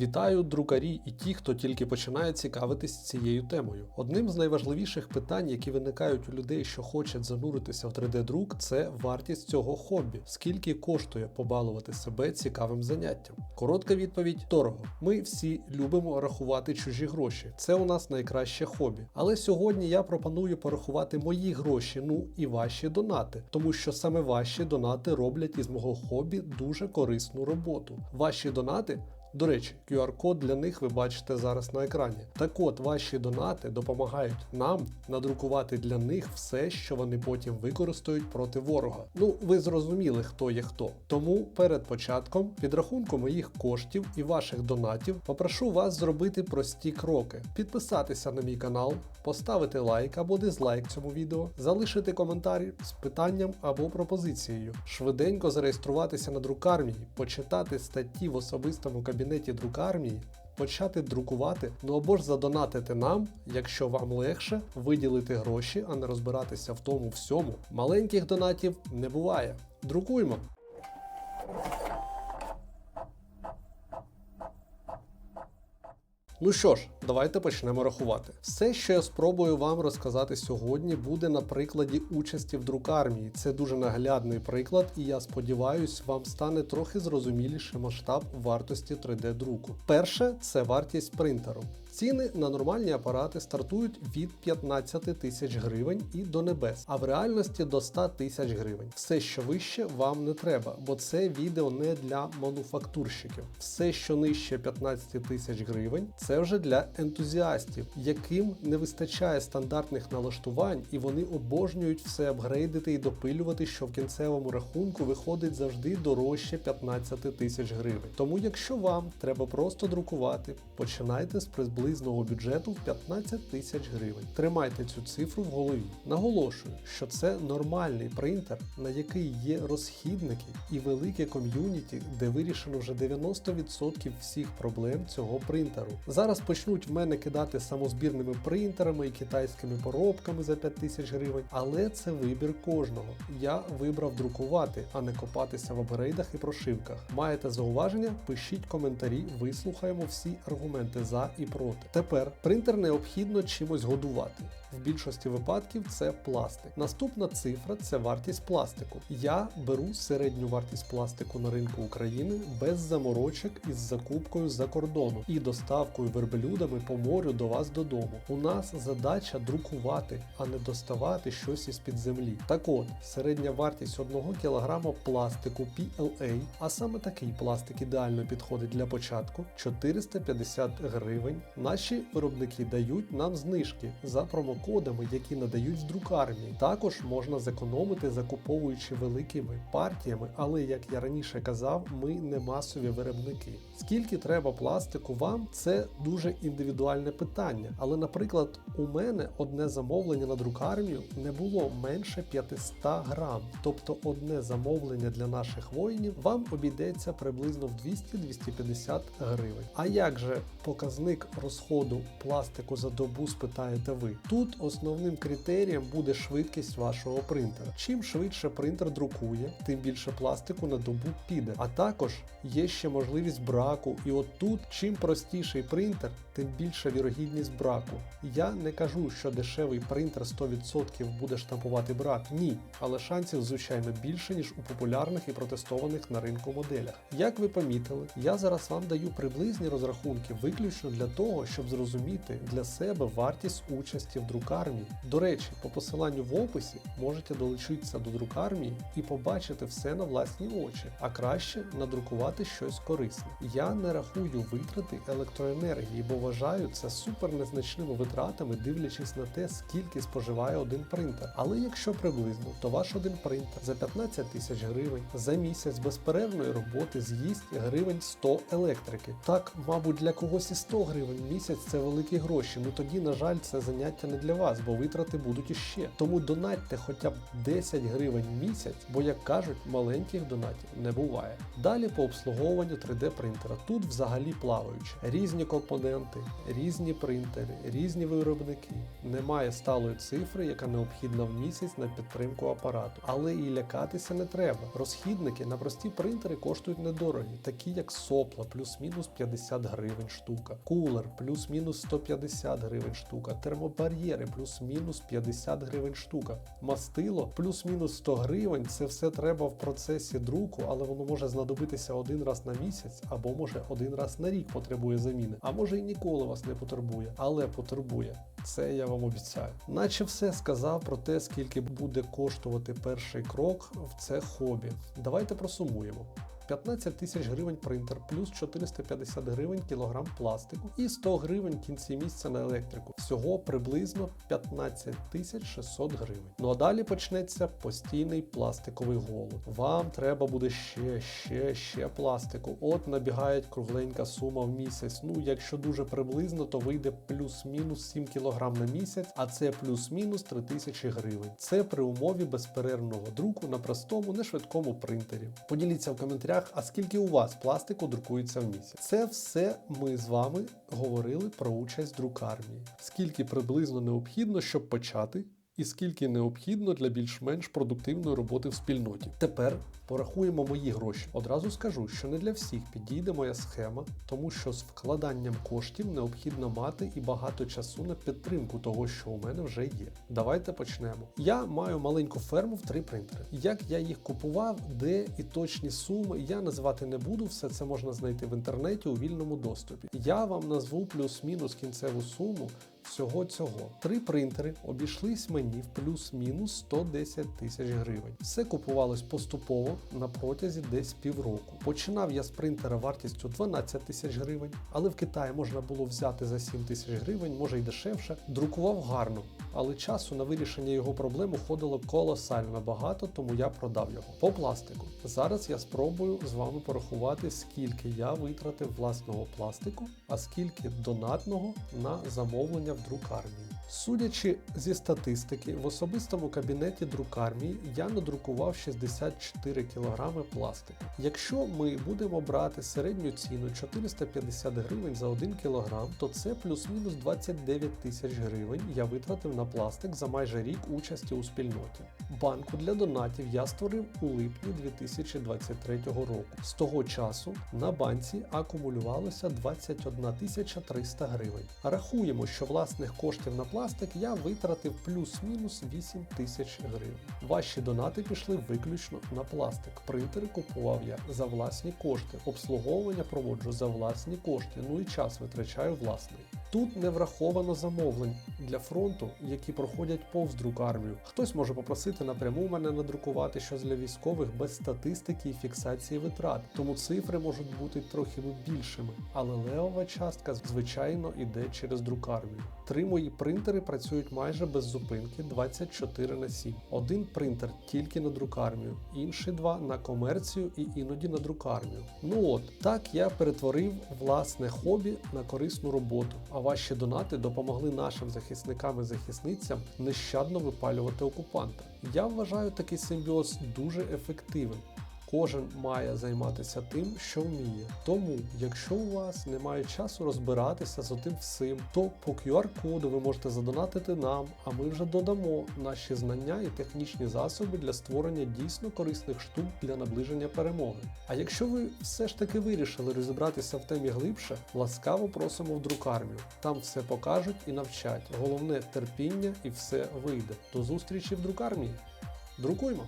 Вітаю друкарі і ті, хто тільки починає цікавитись цією темою. Одним з найважливіших питань, які виникають у людей, що хочуть зануритися в 3D-друк, це вартість цього хобі. Скільки коштує побалувати себе цікавим заняттям? Коротка відповідь дорого. Ми всі любимо рахувати чужі гроші. Це у нас найкраще хобі. Але сьогодні я пропоную порахувати мої гроші, ну і ваші донати, тому що саме ваші донати роблять із мого хобі дуже корисну роботу. Ваші донати до речі, QR-код для них ви бачите зараз на екрані. Так от, ваші донати допомагають нам надрукувати для них все, що вони потім використають проти ворога. Ну, ви зрозуміли, хто є хто. Тому перед початком підрахунку моїх коштів і ваших донатів попрошу вас зробити прості кроки: підписатися на мій канал, поставити лайк або дизлайк цьому відео, залишити коментар з питанням або пропозицією, швиденько зареєструватися на друкармії, почитати статті в особистому кабінеті друкармії. Почати друкувати, ну або ж задонатити нам, якщо вам легше виділити гроші, а не розбиратися в тому всьому. Маленьких донатів не буває. Друкуємо! Ну що ж, давайте почнемо рахувати. Все, що я спробую вам розказати сьогодні, буде на прикладі участі в друкармії. Це дуже наглядний приклад, і я сподіваюся, вам стане трохи зрозуміліше масштаб вартості 3D-друку. Перше це вартість принтеру. Ціни на нормальні апарати стартують від 15 тисяч гривень і до небес, а в реальності до 100 тисяч гривень. Все, що вище, вам не треба, бо це відео не для мануфактурщиків. Все, що нижче 15 тисяч гривень, це вже для ентузіастів, яким не вистачає стандартних налаштувань, і вони обожнюють все апгрейдити і допилювати, що в кінцевому рахунку виходить завжди дорожче 15 тисяч гривень. Тому, якщо вам треба просто друкувати, починайте з приблизного бюджету в 15 тисяч гривень. Тримайте цю цифру в голові. Наголошую, що це нормальний принтер, на який є розхідники і велике ком'юніті, де вирішено вже 90% всіх проблем цього принтеру. Зараз почнуть в мене кидати самозбірними принтерами і китайськими поробками за 5 тисяч гривень, але це вибір кожного. Я вибрав друкувати, а не копатися в апгрейдах і прошивках. Маєте зауваження? Пишіть коментарі, вислухаємо всі аргументи за і проти. Тепер принтер необхідно чимось годувати. В більшості випадків це пластик. Наступна цифра це вартість пластику. Я беру середню вартість пластику на ринку України без заморочок із закупкою за кордону і доставкою верблюдами по морю до вас додому. У нас задача друкувати, а не доставати щось із під землі. Так от, середня вартість 1 кг пластику PLA, а саме такий пластик ідеально підходить для початку 450 гривень. Наші виробники дають нам знижки за промокодами, які надають з друкарні. Також можна зекономити, закуповуючи великими партіями, але як я раніше казав, ми не масові виробники. Скільки треба пластику вам, це дуже індивідуальне питання. Але, наприклад, у мене одне замовлення на друкарню не було менше 500 грам, тобто одне замовлення для наших воїнів вам обійдеться приблизно в 200-250 гривень. А як же показник розходу пластику за добу, спитаєте ви? Тут основним критерієм буде швидкість вашого принтера. Чим швидше принтер друкує, тим більше пластику на добу піде. А також є ще можливість браку, і от тут чим простіший принтер, тим більша вірогідність браку. Я не кажу, що дешевий принтер 100% буде штампувати брак. Ні, але шансів звичайно більше, ніж у популярних і протестованих на ринку моделях. Як ви помітили, я зараз вам даю приблизні розрахунки виключно для того, щоб зрозуміти для себе вартість участі в друкармії. До речі, по посиланню в описі можете долучитися до друкармії і побачити все на власні очі, а краще надрукувати щось корисне. Я не рахую витрати електроенергії, бо вважаю це супер незначними витратами, дивлячись на те, скільки споживає один принтер. Але якщо приблизно, то ваш один принтер за 15 тисяч гривень за місяць безперервної роботи з'їсть гривень 100 електрики. Так, мабуть, для когось і 100 гривень місяць це великі гроші. Ну тоді, на жаль, це заняття не для вас, бо витрати будуть іще. Тому донатьте хоча б 10 гривень місяць, бо як кажуть, маленьких донатів не буває. Далі по обслуговуванню 3D принтера. Тут взагалі плаваючи. Різні компоненти, різні принтери, різні виробники. Немає сталої цифри, яка необхідна в місяць на підтримку апарату. Але і лякатися не треба. Розхідники на прості принтери коштують недорогі, такі як сопла, плюс-мінус 50 гривень штука, кулер, плюс-мінус 150 гривень штука, термобар'єри, плюс-мінус 50 гривень штука, мастило, плюс-мінус 100 гривень. Це все треба в процесі друку, але воно може знадобитися один раз на місяць, або може один раз на рік потребує заміни, а може і ніколи вас не потребує, але потребує. Це я вам обіцяю. Наче все сказав про те, скільки буде коштувати перший крок в це хобі. Давайте просумуємо. 15 тисяч гривень принтер, плюс 450 гривень кілограм пластику і 100 гривень кінці місяця на електрику. Всього приблизно 15 тисяч 600 гривень. Ну а далі почнеться постійний пластиковий голод. Вам треба буде ще, ще, ще пластику. От набігає кругленька сума в місяць. Ну, якщо дуже приблизно, то вийде плюс-мінус 7 кілограм на місяць, а це плюс-мінус 3 тисячі гривень. Це при умові безперервного друку на простому, нешвидкому принтері. Поділіться в коментарях, а скільки у вас пластику друкується в місяць. Це все ми з вами говорили про участь в друкармії. Скільки приблизно необхідно, щоб почати. І скільки необхідно для більш-менш продуктивної роботи в спільноті. Тепер порахуємо мої гроші. Одразу скажу, що не для всіх підійде моя схема, тому що з вкладанням коштів необхідно мати і багато часу на підтримку того, що у мене вже є. Давайте почнемо. Я маю маленьку ферму в три принтери. Як я їх купував, де і точні суми, я називати не буду, все це можна знайти в інтернеті у вільному доступі. Я вам назву плюс-мінус кінцеву суму всього цього. Три принтери обійшлись мені в плюс-мінус 110 тисяч гривень. Все купувалось поступово на протязі десь півроку. Починав я з принтера вартістю 12 тисяч гривень, але в Китаї можна було взяти за 7 тисяч гривень, може й дешевше. Друкував гарно, але часу на вирішення його проблем уходило колосально багато, тому я продав його. По пластику. Зараз я спробую з вами порахувати, скільки я витратив власного пластику, а скільки донатного на замовлення в друкармії. Судячи зі статистики, в особистому кабінеті друкармії я надрукував 64 кг пластику. Якщо ми будемо брати середню ціну 450 гривень за 1 кг, то це плюс-мінус 29 тисяч гривень я витратив на пластик за майже рік участі у спільноті. Банку для донатів я створив у липні 2023 року. З того часу на банці акумулювалося 21 тисяча 300 гривень. Рахуємо, що власних коштів на пластик я витратив плюс-мінус 8 тисяч гривень. Ваші донати пішли виключно на пластик. Принтери купував я за власні кошти, обслуговування проводжу за власні кошти, ну і час витрачаю власний. Тут не враховано замовлень для фронту, які проходять повз друкармію. Хтось може попросити напряму мене надрукувати щось для військових без статистики і фіксації витрат, тому цифри можуть бути трохи більшими. Але левова частка, звичайно, іде через друкармію. Три мої принтери працюють майже без зупинки 24 на 7. Один принтер тільки на друкармію, інші два на комерцію і іноді на друкармію. Ну от так я перетворив власне хобі на корисну роботу. А ваші донати допомогли нашим захисникам і захисницям нещадно випалювати окупанта. Я вважаю такий симбіоз дуже ефективним. Кожен має займатися тим, що вміє. Тому, якщо у вас немає часу розбиратися з отим всім, то по QR-коду ви можете задонатити нам, а ми вже додамо наші знання і технічні засоби для створення дійсно корисних штук для наближення перемоги. А якщо ви все ж таки вирішили розібратися в темі глибше, ласкаво просимо в друкармію. Там все покажуть і навчать. Головне терпіння і все вийде. До зустрічі в друкармії. Друкуймо!